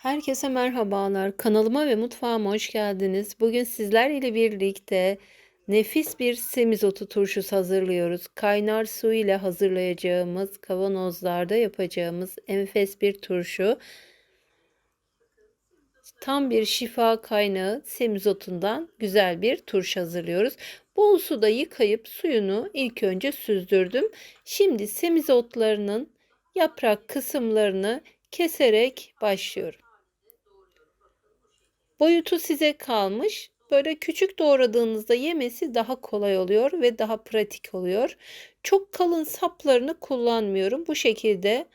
Herkese merhabalar. Kanalıma ve mutfağıma hoş geldiniz. Bugün sizler ile birlikte nefis bir semizotu turşusu hazırlıyoruz. Kaynar su ile hazırlayacağımız, kavanozlarda yapacağımız enfes bir turşu. Tam bir şifa kaynağı semizotundan güzel bir turşu hazırlıyoruz. Bol suda yıkayıp suyunu ilk önce süzdürdüm. Şimdi semizotlarının yaprak kısımlarını keserek başlıyorum. Boyutu size kalmış. Böyle küçük doğradığınızda yemesi daha kolay oluyor ve daha pratik oluyor. Çok kalın saplarını kullanmıyorum. Bu şekilde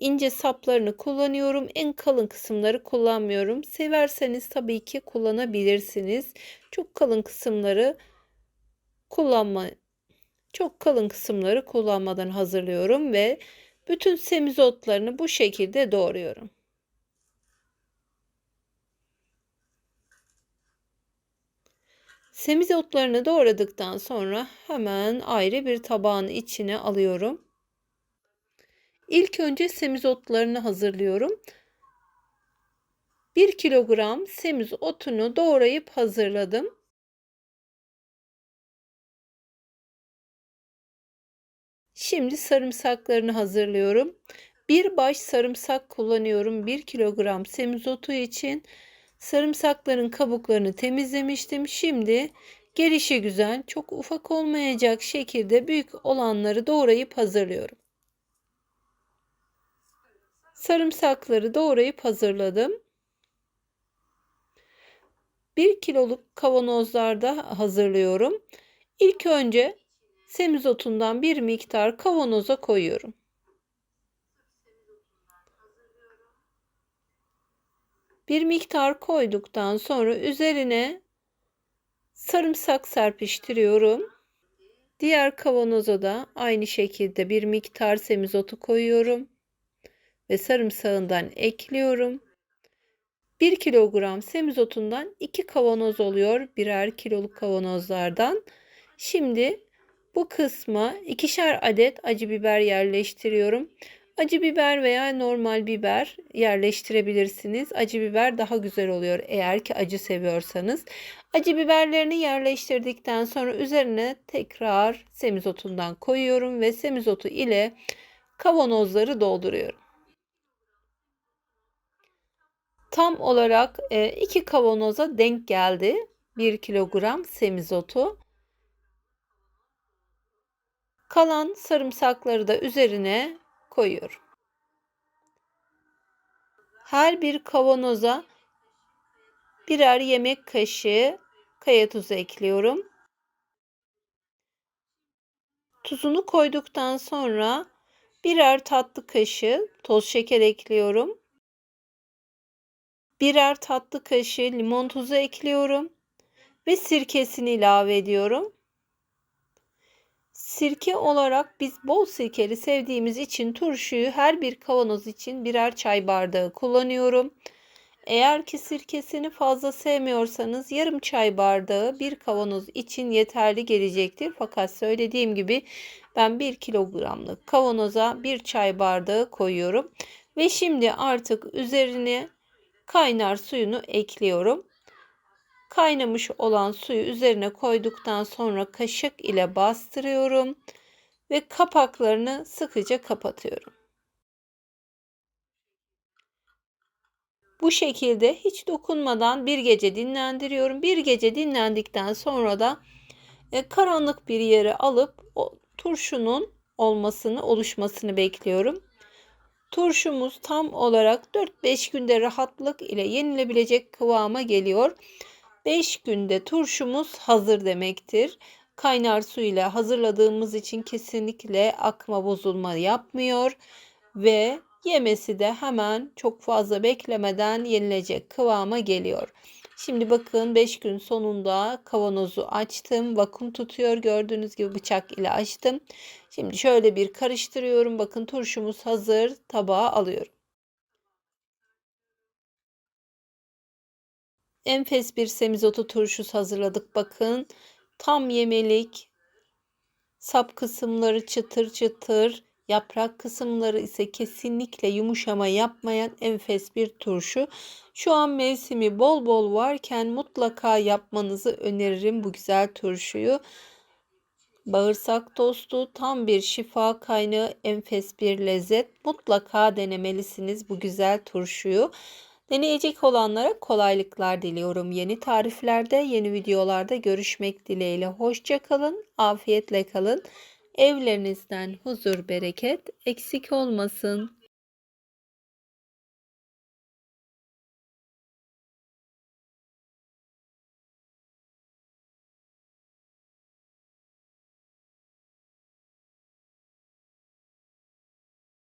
ince saplarını kullanıyorum. En kalın kısımları kullanmıyorum. Severseniz tabii ki kullanabilirsiniz. Çok kalın kısımları kullanma çok kalın kısımları kullanmadan hazırlıyorum ve bütün semizotlarını bu şekilde doğruyorum. Semizotlarını doğradıktan sonra hemen ayrı bir tabağın içine alıyorum. İlk önce semizotlarını hazırlıyorum. 1 kilogram semizotunu doğrayıp hazırladım. Şimdi sarımsaklarını hazırlıyorum. Bir baş sarımsak kullanıyorum 1 kilogram semizotu için. Sarımsakların kabuklarını temizlemiştim. Şimdi gelişi güzel, çok ufak olmayacak şekilde büyük olanları doğrayıp hazırlıyorum. Sarımsakları doğrayıp hazırladım. 1 kiloluk kavanozlarda hazırlıyorum. İlk önce semizotundan bir miktar kavanoza koyuyorum. Bir miktar koyduktan sonra üzerine sarımsak serpiştiriyorum. Diğer kavanoza da aynı şekilde bir miktar semizotu koyuyorum ve sarımsağından ekliyorum. 1 kilogram semizotundan 2 kavanoz oluyor birer kiloluk kavanozlardan. Şimdi bu kısma ikişer adet acı biber yerleştiriyorum. Acı biber veya normal biber yerleştirebilirsiniz. Acı biber daha güzel oluyor eğer ki acı seviyorsanız. Acı biberlerini yerleştirdikten sonra üzerine tekrar semizotundan koyuyorum ve semizotu ile kavanozları dolduruyorum. Tam olarak 2 e, kavanoza denk geldi 1 kilogram semizotu. Kalan sarımsakları da üzerine koyuyorum. Her bir kavanoza birer yemek kaşığı kaya tuzu ekliyorum. Tuzunu koyduktan sonra birer tatlı kaşığı toz şeker ekliyorum. Birer tatlı kaşığı limon tuzu ekliyorum ve sirkesini ilave ediyorum. Sirke olarak biz bol sirkeli sevdiğimiz için turşuyu her bir kavanoz için birer çay bardağı kullanıyorum. Eğer ki sirkesini fazla sevmiyorsanız yarım çay bardağı bir kavanoz için yeterli gelecektir. Fakat söylediğim gibi ben 1 kilogramlık kavanoza bir çay bardağı koyuyorum. Ve şimdi artık üzerine kaynar suyunu ekliyorum. Kaynamış olan suyu üzerine koyduktan sonra kaşık ile bastırıyorum ve kapaklarını sıkıca kapatıyorum. Bu şekilde hiç dokunmadan bir gece dinlendiriyorum. Bir gece dinlendikten sonra da e, karanlık bir yere alıp o turşunun olmasını, oluşmasını bekliyorum. Turşumuz tam olarak 4-5 günde rahatlık ile yenilebilecek kıvama geliyor. 5 günde turşumuz hazır demektir. Kaynar su ile hazırladığımız için kesinlikle akma bozulma yapmıyor ve yemesi de hemen çok fazla beklemeden yenilecek kıvama geliyor. Şimdi bakın 5 gün sonunda kavanozu açtım. Vakum tutuyor. Gördüğünüz gibi bıçak ile açtım. Şimdi şöyle bir karıştırıyorum. Bakın turşumuz hazır. Tabağa alıyorum. Enfes bir semizotu turşusu hazırladık bakın. Tam yemelik. Sap kısımları çıtır çıtır. Yaprak kısımları ise kesinlikle yumuşama yapmayan enfes bir turşu. Şu an mevsimi bol bol varken mutlaka yapmanızı öneririm bu güzel turşuyu. Bağırsak tostu tam bir şifa kaynağı, enfes bir lezzet. Mutlaka denemelisiniz bu güzel turşuyu. Deneyecek olanlara kolaylıklar diliyorum. Yeni tariflerde, yeni videolarda görüşmek dileğiyle. Hoşça kalın, afiyetle kalın. Evlerinizden huzur, bereket eksik olmasın.